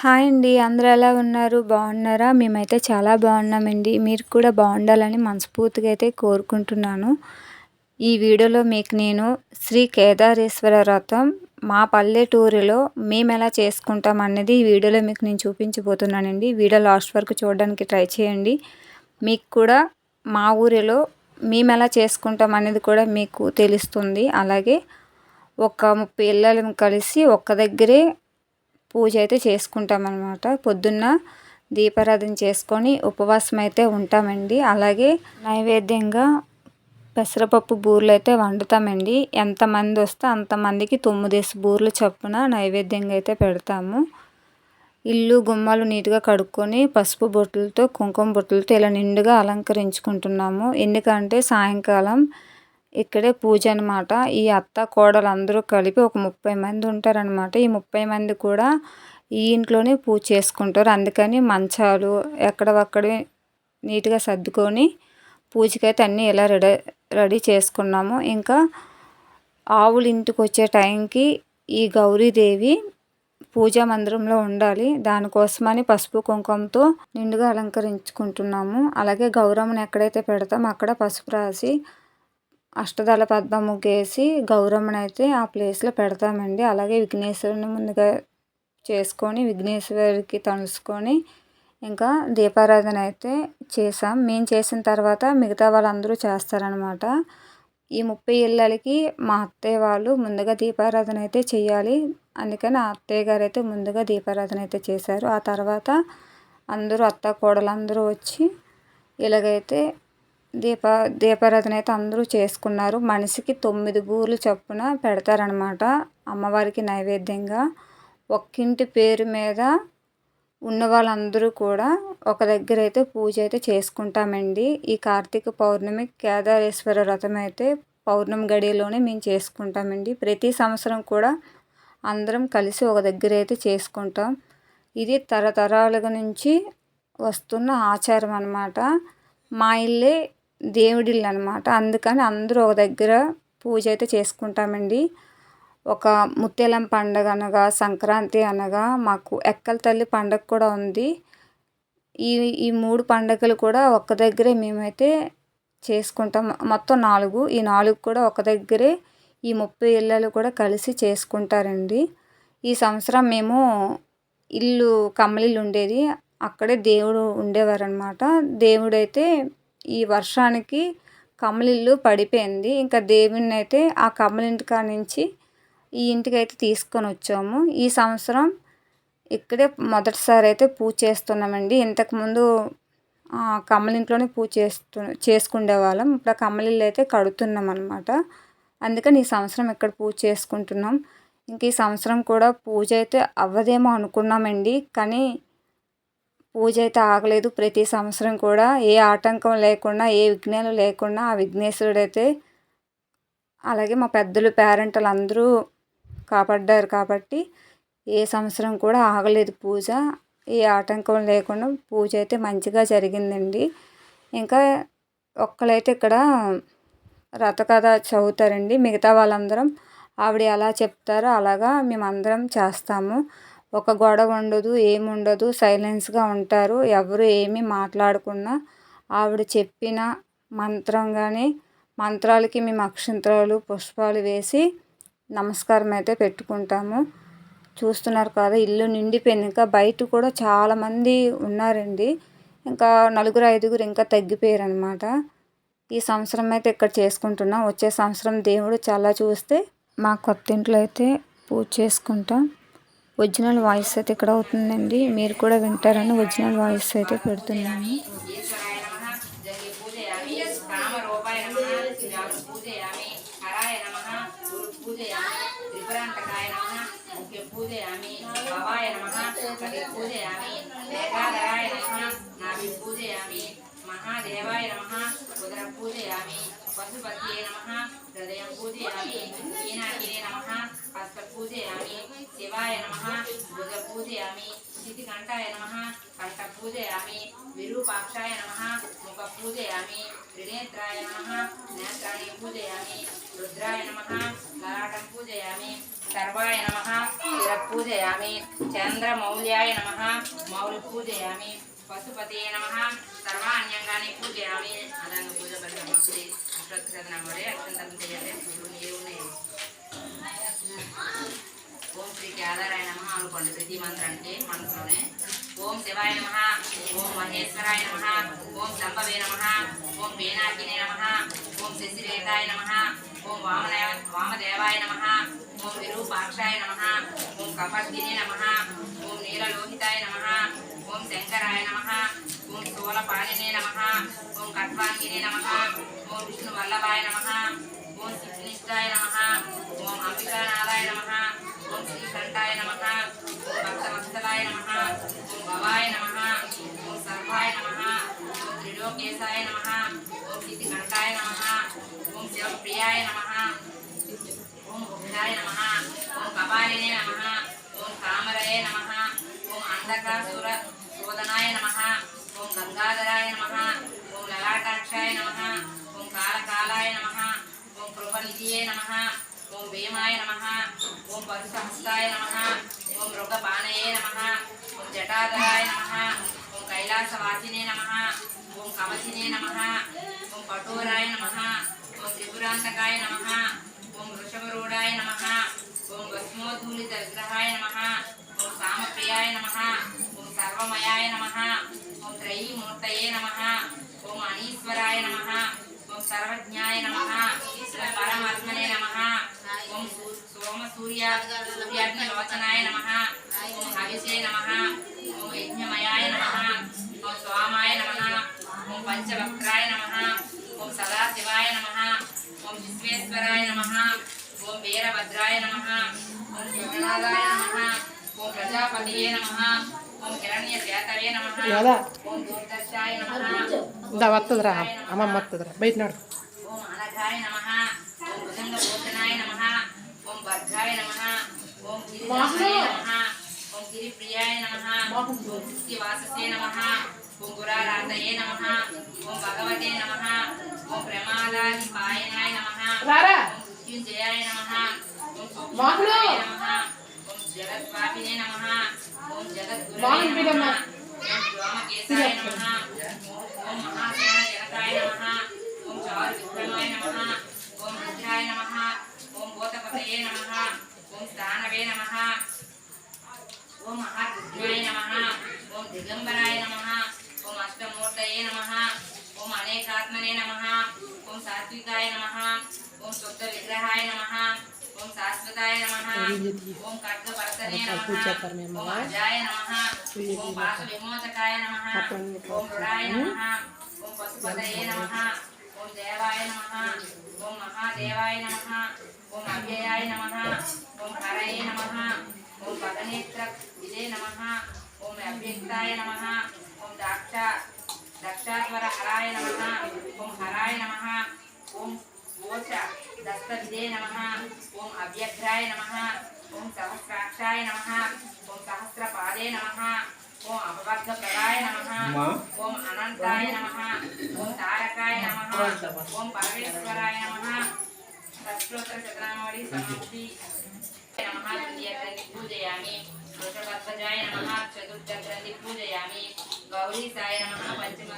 Hi అండి అందరూ ఎలా ఉన్నారు? బాగున్నారా? మేమైతే చాలా బాగున్నామండి. మీరు కూడా బాగుండాలని మనస్ఫూర్తిగా అయితే కోరుకుంటున్నాను. ఈ వీడియోలో మీకు నేను శ్రీ కేదారేశ్వర వ్రతం మా పల్లెటూరులో మేము ఎలా చేసుకుంటాం అనేది ఈ వీడియోలో మీకు నేను చూపించబోతున్నానండి. వీడియో లాస్ట్ వరకు చూడడానికి ట్రై చేయండి. మీకు కూడా మా ఊరిలో మేము ఎలా చేసుకుంటాం అనేది కూడా మీకు తెలుస్తుంది. అలాగే ఒక ముప్పై ఇళ్ళలను కలిసి ఒక్క దగ్గరే పూజ అయితే చేసుకుంటాం అనమాట పొద్దున్న దీపారాధన చేసుకొని ఉపవాసం అయితే ఉంటామండి. అలాగే నైవేద్యంగా పెసరపప్పు బూరెలు అయితే వండుతామండి. ఎంతమంది వస్తే అంతమందికి తొమ్మిదేసి బూరెలు చొప్పున నైవేద్యంగా అయితే పెడతాము. ఇల్లు గుమ్మాలు నీట్గా కడుక్కొని పసుపు బొట్టులతో కుంకుమ బొట్టులతో ఇలా నిండుగా అలంకరించుకుంటున్నాము. ఎందుకంటే సాయంకాలం ఇక్కడే పూజ అనమాట ఈ అత్త కోడలు అందరూ కలిపి ఒక ముప్పై మంది ఉంటారనమాట ఈ ముప్పై మంది కూడా ఈ ఇంట్లోనే పూజ చేసుకుంటారు. అందుకని మంచాలు ఎక్కడవక్కడే నీట్గా సర్దుకొని పూజకైతే అన్నీ ఇలా రెడీ రెడీ చేసుకున్నాము. ఇంకా ఆవులు ఇంటికి వచ్చే టైంకి ఈ గౌరీదేవి పూజా మందిరంలో ఉండాలి. దానికోసమని పసుపు కుంకుమతో నిండుగా అలంకరించుకుంటున్నాము. అలాగే గౌరమ్మను ఎక్కడైతే పెడతామో అక్కడ పసుపు రాసి అష్టదళ పద్మ ముగ్గేసి గౌరమ్మని అయితే ఆ ప్లేస్లో పెడతామండి. అలాగే విఘ్నేశ్వరుని ముందుగా చేసుకొని విఘ్నేశ్వరికి తలుసుకొని ఇంకా దీపారాధన అయితే చేసాం మేము చేసిన తర్వాత మిగతా వాళ్ళందరూ చేస్తారనమాట ఈ ముప్పై ఇళ్ళకి మా అత్తయ్య వాళ్ళు ముందుగా దీపారాధన అయితే చేయాలి. అందుకని ఆ అత్తయ్య గారు అయితే ముందుగా దీపారాధన అయితే చేశారు. ఆ తర్వాత అందరూ అత్త కోడలందరూ వచ్చి ఇలాగైతే దీప దీపారాధన అయితే అందరూ చేసుకున్నారు. మనిషికి తొమ్మిది బూర్లు చొప్పున పెడతారనమాట అమ్మవారికి నైవేద్యంగా. ఒక్కింటి పేరు మీద ఉన్న వాళ్ళందరూ కూడా ఒక దగ్గర అయితే పూజ అయితే చేసుకుంటామండి. ఈ కార్తీక పౌర్ణమి కేదారేశ్వర వ్రతం అయితే పౌర్ణమి గడియలోనే మేము చేసుకుంటామండి. ప్రతి సంవత్సరం కూడా అందరం కలిసి ఒక దగ్గర అయితే చేసుకుంటాం. ఇది తరతరాలుగా నుంచి వస్తున్న ఆచారం అనమాట మా ఇల్లే దేవుడిల్లు అనమాట అందుకని అందరూ ఒక దగ్గర పూజ అయితే చేసుకుంటామండి. ఒక ముత్యాలం పండగ అనగా సంక్రాంతి అనగా మాకు ఎక్కల తల్లి పండగ కూడా ఉంది. ఈ ఈ మూడు పండగలు కూడా ఒక్క దగ్గరే మేమైతే చేసుకుంటాం. మొత్తం నాలుగు. ఈ నాలుగు కూడా ఒక దగ్గరే ఈ ముప్పై ఇళ్ళలు కూడా కలిసి చేసుకుంటారండి. ఈ సంవత్సరం మేము ఇల్లు కమ్మలిల్లు ఉండేది. అక్కడే దేవుడు ఉండేవారు అనమాట దేవుడైతే ఈ వర్షానికి కమలిల్లు పడిపోయింది. ఇంకా దేవుణ్ణి అయితే ఆ కమలింటి కాడ నుంచి ఈ ఇంటికి అయితే తీసుకొని వచ్చాము. ఈ సంవత్సరం ఇక్కడే మొదటిసారి అయితే పూజ చేస్తున్నామండి. ఇంతకుముందు కమలింట్లోనే పూజ చేస్తు చేసుకునే వాళ్ళం. ఇప్పుడు ఆ కమలిల్లు అయితే కడుతున్నాం అనమాట అందుకని ఈ సంవత్సరం ఇక్కడ పూజ చేసుకుంటున్నాం. ఇంక ఈ సంవత్సరం కూడా పూజ అయితే అవ్వదేమో అనుకున్నామండి. కానీ పూజ అయితే ఆగలేదు. ప్రతి సంవత్సరం కూడా ఏ ఆటంకం లేకుండా ఏ విఘ్నాలు లేకుండా ఆ విఘ్నేశ్వరుడైతే అలాగే మా పెద్దలు పేరెంట్లు అందరూ కాపాడ్డారు కాబట్టి ఏ సంవత్సరం కూడా ఆగలేదు పూజ. ఏ ఆటంకం లేకుండా పూజ అయితే మంచిగా జరిగిందండి. ఇంకా ఒక్కలైతే ఇక్కడ రథకథ చదువుతారండి. మిగతా వాళ్ళందరం ఆవిడ ఎలా చెప్తారో అలాగా మేమందరం చేస్తాము. ఒక గొడవ ఉండదు ఏముండదు సైలెన్స్గా ఉంటారు. ఎవరు ఏమీ మాట్లాడకుండా ఆవిడ చెప్పిన మంత్రంగానే మంత్రాలకి మేము అక్షంతరాలు పుష్పాలు వేసి నమస్కారం అయితే పెట్టుకుంటాము. చూస్తున్నారు కదా ఇల్లు నిండిపోయింది. ఇంకా బయట కూడా చాలామంది ఉన్నారండి. ఇంకా నలుగురు ఐదుగురు ఇంకా తగ్గిపోయారు అనమాట ఈ సంవత్సరం అయితే ఇక్కడ చేసుకుంటున్నాం. వచ్చే సంవత్సరం దేవుడు చాలా చూస్తే మా కొత్త ఇంట్లో అయితే పూజ చేసుకుంటాం. ఒరిజినల్ వాయిస్ అయితే ఇక్కడ అవుతుందండి. మీరు కూడా వింటారని ఒరిజినల్ వాయిస్ అయితే పెడుతున్నాను. పూజయామి మహాదేవాయ నమ పూజయామి. పశుపతియే నమ హృదయం పూజయామి ఈనాగిరే నమ హస్త పూజయామి శివాయ నమ భుజ పూజయామి శితికంఠాయ నమ కంఠ పూజయామి విరూపాక్షాయ నమ ముఖ పూజయామి త్రినేత్రాయ నమ నేత్రాన్ని పూజయామి రుద్రాయ నమ లలాటం పూజయామి సర్వాయ నమ శిర పూజయామి చంద్రమౌల్యాయ నమ మౌలి పూజయామి పశుపతే నమ సర్వాణ్యంగాన్ని పూజయామి అదంగ పూజ పరిగణి అశ్వత్థన మరే అత్యంతం చేయాలి పూజలు ఏ ఓం శ్రీ కేదారాయ నమ అనుకోండి ప్రతి మంత్రానికి మనసులోనే ఓం శివాయ నమ ఓం మహేశ్వరాయ నమ ఓం శంభవే నమ ఓం పేనాకినే నమ ఓం శశిరేఖాయ నమ ఓం వామన వామదేవాయ నమ ఓం విరూపాక్షాయ నమ ఓం కపర్దినే నమ ఓం నీలలోహితాయ నమ ఓం శంకరాయ నమ ఓం స్థూలపాణినే నమ ఓం కట్వాంగినే నమ విష్ణు వల్లభాయ నమ ఓం సిద్ధినిష్టాయ నమ ఓం అంబికానాథాయ నమ ఓం శ్రీకంఠాయ నమ ఓం భక్తవత్సలాయ నమ ఓం భవాయ నమ ఓం సర్వాయ నమ ఓం త్రిలోకేశాయ నమ ఓం సిద్ధికంఠాయ నమ ఓం శివప్రియాయ నమ ఓం బుద్ధాయ నమ ఓం కపాలినే నమ ఓం కామరయే నమ ఓం అంధకాసుర శోధనాయ నమ ఓం గంగాధరాయ నమ ఓం లలాటాక్షాయ నమ కాలకాలాయ నమ ఓం కృపనిధియే నమ ఓం భీమాయ నమ ఓం పరుసహస్తాయ నమ ఓం మృగపానయే నమ ఓం జటాధరాయ నమ ఓం కైలాసవాసినే నమ ఓం కవచినే నమ ఓం కఠోరాయ నమ ఓం త్రిపురాంతకాయ నమ సర్వజ్ఞాయ నమ పరమాత్మనే నమ ఓం సోమ సూర్య సూర్యాగ్ని లోచనాయ నమ ఓం హవిషే నమ ఓం యజ్ఞమయాయ నమ ఓం స్వామాయ నమ ఓం పంచవక్రాయ నమ ఓం సదాశివాయ నమ ఓం విశ్వేశ్వరాయ నమ ఓం వీరభద్రాయ నమ ఓం జగన్నాథాయ నమ ఓం ప్రజాపతియే నమ నమ ఇందా వస్తుందిరా అమ్మమ్మ వస్తుందిరా బయట నడు రారా మృత్యుంజయాయ నమ ఓం! సూక్ష్మాయ నమ ఓం జగద్వాపినే దిగంబరాయ నమ ఓం అష్టమూర్తయే నమ ఓం అనేకాత్మనే నమ ఓం సాత్వికాయ నమ ఓం శుద్ధ విగ్రహాయ నమ ఓం శాశ్వతాయ నమ. ఓం ఖడ్గపరతనే నమ. ఓం అజాయ నమ. ఓం పాప విమోచకాయ నమ. ఓం మృడాయ నమ. ఓం పశుపతయే నమ. ఓం దేవాయ నమ. ఓం మహాదేవాయ నమ. ఓం అవ్యయాయ నమ. ఓం హరయే నమ. ఓం పదనేత్ర విజయ నమ. ఓం అవ్యక్తాయ నమ. ఓం దాక్ష దక్షాధ్వర హరాయ నమ. ఓం హరాయ నమ. ఓం ఓచ దస్త విజయ నమ ఓం అవ్యఘ్రాయ నమ ఓం సహస్రాక్షాయ నమ ఓం సహస్రపాదే నమ ఓం అపవర్గ ప్రదాయ నమ ఓం అనంతాయ నమ ఓం తారకాయ నమ ఓం పరమేశ్వరాయ నమ అష్టోత్తర శతనామావళి సమాప్తి నమ తృతీయ గ్రంథి పూజయామి వృషభధ్వజాయ నమ చతుర్థ గ్రంథి పూజయామి గౌరీసాయ నమ పంచమ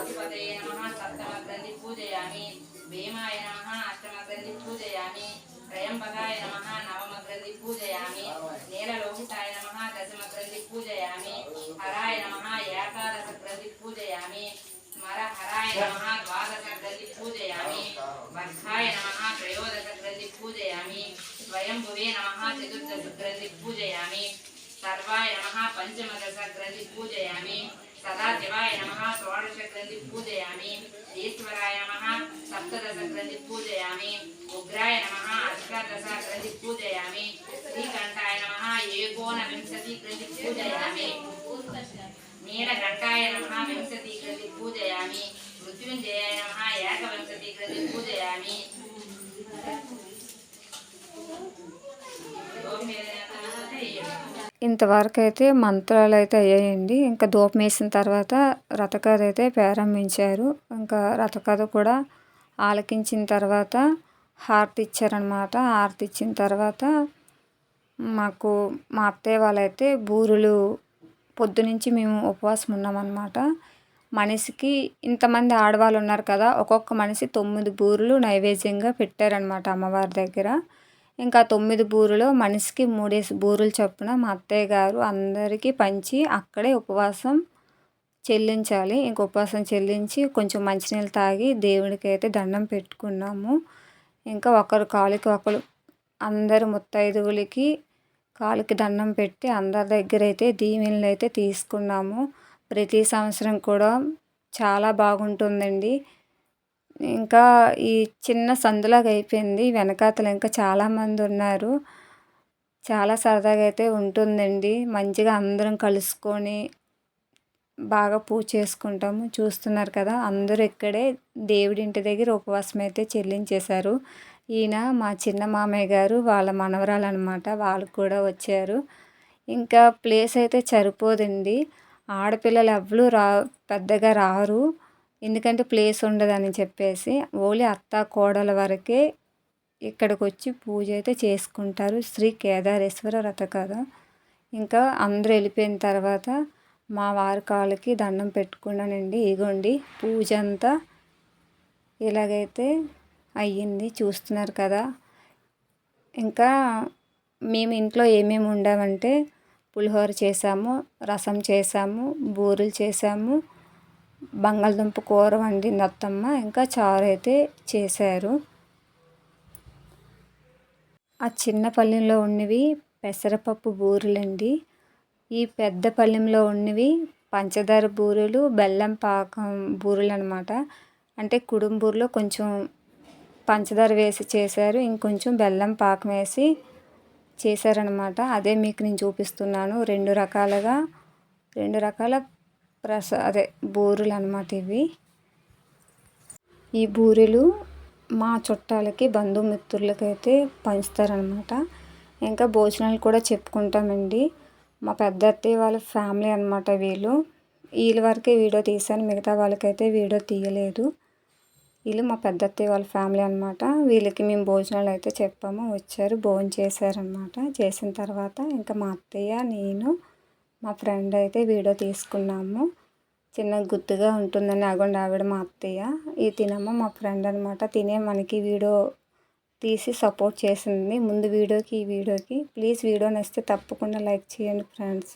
గ్రంథి పూజయామి రుద్రాయ నమ షష్ఠి గ్రంథి పూజయామి. భీమాయ నమ అష్టమ గ్రంథి పూజయామి. త్రయంబకాయ నమ నవమ గ్రంథి పూజయామి. నీలలోహితాయ నమ దశమ గ్రంథి పూజయామి. హరాయ నమ ఏకాదశ గ్రంథి పూజయామి. స్మర హరాయ నమ ద్వాదశ గ్రంథి పూజయామి. వర్షాయ నమ త్రయోదశ గ్రంథి పూజయామి. స్వయంభువే నమ చతుర్దశ గ్రంథి పూజయామి. సర్వాయ నమ పంచమదశ గ్రంథి పూజయామి. సదాశివాయ నమ షోడశ గ్రంథి పూజయామి ఈశ్వరాయ నమ సప్తదశ గ్రంథి పూజయామి ఉగ్రాయ నమ అష్టాదశ గ్రంథి పూజయామి శ్రీకంఠాయ నమ ఏకోన వింశతి గ్రంథి పూజయామి నీలకంఠాయ నమ వింశతి కృతి పూజయామి మృత్యుంజయాయ నమ ఏకవింశతి కృతి పూజయామి ఓం ఇంతవరకు అయితే మంత్రాలు అయితే అయ్యాయండి. ఇంకా ధూపం వేసిన తర్వాత రథకథ అయితే ప్రారంభించారు. ఇంకా రథకథ కూడా ఆలకించిన తర్వాత హారతి ఇచ్చారనమాట హారతి ఇచ్చిన తర్వాత మాకు మా అత్తయ్య వాళ్ళైతే బూరులు పొద్దునుంచి మేము ఉపవాసం ఉన్నామన్నమాట. మనిషికి ఇంతమంది ఆడవాళ్ళు ఉన్నారు కదా ఒక్కొక్క మనిషి తొమ్మిది బూరులు నైవేద్యంగా పెట్టారనమాట అమ్మవారి దగ్గర. ఇంకా తొమ్మిది బూరులో మనిషికి మూడేసి బూరులు చొప్పున మా అత్తయ్య గారు అందరికీ పంచి అక్కడే ఉపవాసం చెల్లించాలి. ఇంక ఉపవాసం చెల్లించి కొంచెం మంచినీళ్ళు తాగి దేవుడికి అయితే దండం పెట్టుకున్నాము. ఇంకా ఒకరు కాలుకి ఒకరు అందరు ముత్తైదువులకి కాలుకి దండం పెట్టి అందరి దగ్గర అయితే దీవెనలు అయితే తీసుకున్నాము. ప్రతి సంవత్సరం కూడా చాలా బాగుంటుందండి. ఇంకా ఈ చిన్న సందులాగా అయిపోయింది. వెనకాతల ఇంకా చాలామంది ఉన్నారు. చాలా సరదాగా అయితే ఉంటుందండి. మంచిగా అందరం కలుసుకొని బాగా పూజ చేసుకుంటాము. చూస్తున్నారు కదా అందరూ ఇక్కడే దేవుడి ఇంటి దగ్గర ఉపవాసం అయితే చెల్లించేశారు. ఈయన మా చిన్న మామయ్య గారు వాళ్ళ మనవరాలు అనమాట వాళ్ళు కూడా వచ్చారు. ఇంకా ప్లేస్ అయితే సరిపోదండి. ఆడపిల్లలు ఎవ్వరు రా పెద్దగా రారు. ఎందుకంటే ప్లేస్ ఉండదని చెప్పేసి ఓన్లీ అత్త కోడల వరకే ఇక్కడికి వచ్చి పూజ అయితే చేసుకుంటారు. శ్రీ కేదారేశ్వర రథ కదా ఇంకా అందరూ వెళ్ళిపోయిన తర్వాత మా వారి కాళ్ళకి దండం పెట్టుకున్నానండి. ఇగోండి పూజ అంతా ఇలాగైతే అయ్యింది. చూస్తున్నారు కదా. ఇంకా మేము ఇంట్లో ఏమేమి ఉండామంటే పులిహోర చేసాము రసం చేసాము బూరెలు చేసాము బంగాళదుంప కూర వండింది అత్తమ్మ. ఇంకా చారు అయితే చేశారు. ఆ చిన్న పల్లెంలో ఉన్నవి పెసరపప్పు బూరెలండి. ఈ పెద్ద పల్లెంలో ఉన్నవి పంచదార బూరెలు బెల్లం పాకం బూరెలు అనమాట అంటే కుడుంబూరులో కొంచెం పంచదార వేసి చేశారు. ఇంకొంచెం బెల్లం పాకం వేసి చేశారనమాట. అదే మీకు నేను చూపిస్తున్నాను. రెండు రకాలుగా రెండు రకాల ప్రస అదే బూరెలు అనమాట ఇవి. ఈ బూరెలు మా చుట్టాలకి బంధుమిత్రులకి అయితే పంచుతారనమాట ఇంకా భోజనాలు కూడా చెప్పుకుంటామండి. మా పెద్ద అత్తయ్య వాళ్ళ ఫ్యామిలీ అనమాట వీళ్ళు. వీళ్ళ వరకే వీడియో తీశాను మిగతా వాళ్ళకైతే వీడియో తీయలేదు. వీళ్ళు మా పెద్ద అత్తయ్య వాళ్ళ ఫ్యామిలీ అనమాట వీళ్ళకి మేము భోజనాలు అయితే చెప్పాము వచ్చారు భోజనం చేశారనమాట చేసిన తర్వాత ఇంకా మా అత్తయ్య నేను మా ఫ్రెండ్ అయితే వీడియో తీసుకున్నాము. చిన్న గుర్తుగా ఉంటుందని అగొండ ఆవిడ మా అత్తయ్య. ఈ తినమ్మ మా ఫ్రెండ్ అనమాట తినే మనకి వీడియో తీసి సపోర్ట్ చేసింది. ముందు వీడియోకి ఈ వీడియోకి. ప్లీజ్ వీడియో నచ్చితే తప్పకుండా లైక్ చేయండి ఫ్రెండ్స్.